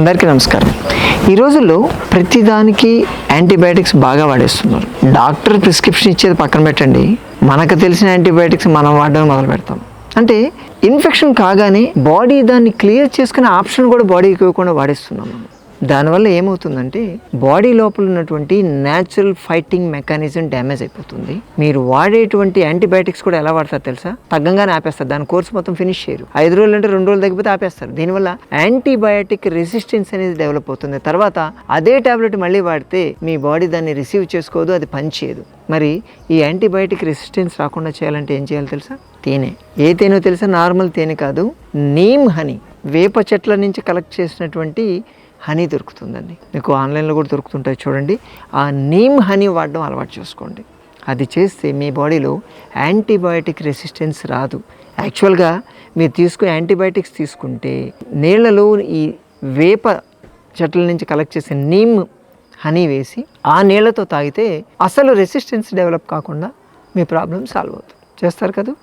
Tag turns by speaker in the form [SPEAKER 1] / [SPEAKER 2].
[SPEAKER 1] అందరికీ నమస్కారం. ఈ రోజుల్లో ప్రతిదానికి యాంటీబయాటిక్స్ బాగా వాడేస్తున్నారు. డాక్టర్ ప్రిస్క్రిప్షన్ ఇచ్చేది పక్కన పెట్టండి. మనకు తెలిసిన యాంటీబయాటిక్స్ మనం వాడడం మొదలు పెడతాం. అంటే ఇన్ఫెక్షన్ కాగానే బాడీ దాన్ని క్లియర్ చేసుకునే ఆప్షన్ కూడా బాడీకి ఇవ్వకుండా వాడేస్తున్నాం మనం. దానివల్ల ఏమవుతుందంటే బాడీ లోపల ఉన్నటువంటి న్యాచురల్ ఫైటింగ్ మెకానిజం డ్యామేజ్ అయిపోతుంది. మీరు వాడేటువంటి యాంటీబయాటిక్స్ కూడా ఎలా వాడతారు తెలుసా? తగ్గంగానే ఆపేస్తారు. దాని కోర్స్ మొత్తం ఫినిష్ చేయరు. ఐదు రోజులు అంటే రెండు రోజులు తగ్గిపోతే ఆపేస్తారు. దీనివల్ల యాంటీబయాటిక్ రెసిస్టెన్స్ అనేది డెవలప్ అవుతుంది. తర్వాత అదే టాబ్లెట్ మళ్ళీ వాడితే మీ బాడీ దాన్ని రిసీవ్ చేసుకోదు అది పనిచేయదు మరి ఈ యాంటీబయాటిక్ రెసిస్టెన్స్ రాకుండా చేయాలంటే ఏం చేయాలి తెలుసా? తేనె. ఏ తేనె తెలుసా? నార్మల్ తేనె కాదు నీమ్ హనీ. వేప చెట్ల నుంచి కలెక్ట్ చేసినటువంటి హనీ దొరుకుతుందండి. మీకు ఆన్లైన్లో కూడా దొరుకుతుంటాయి చూడండి. ఆ నీమ్ హనీ వాడడం అలవాటు చేసుకోండి. అది చేస్తే మీ బాడీలో యాంటీబయాటిక్ రెసిస్టెన్స్ రాదు. యాక్చువల్గా మీరు తీసుకునే యాంటీబయాటిక్స్ తీసుకుంటే నీళ్ళలో ఈ వేప చెట్ల నుంచి కలెక్ట్ చేసే నీమ్ హనీ వేసి ఆ నీళ్ళతో తాగితే అసలు రెసిస్టెన్స్ డెవలప్ కాకుండా మీ ప్రాబ్లం సాల్వ్ అవుతుంది. చేస్తారు కదా?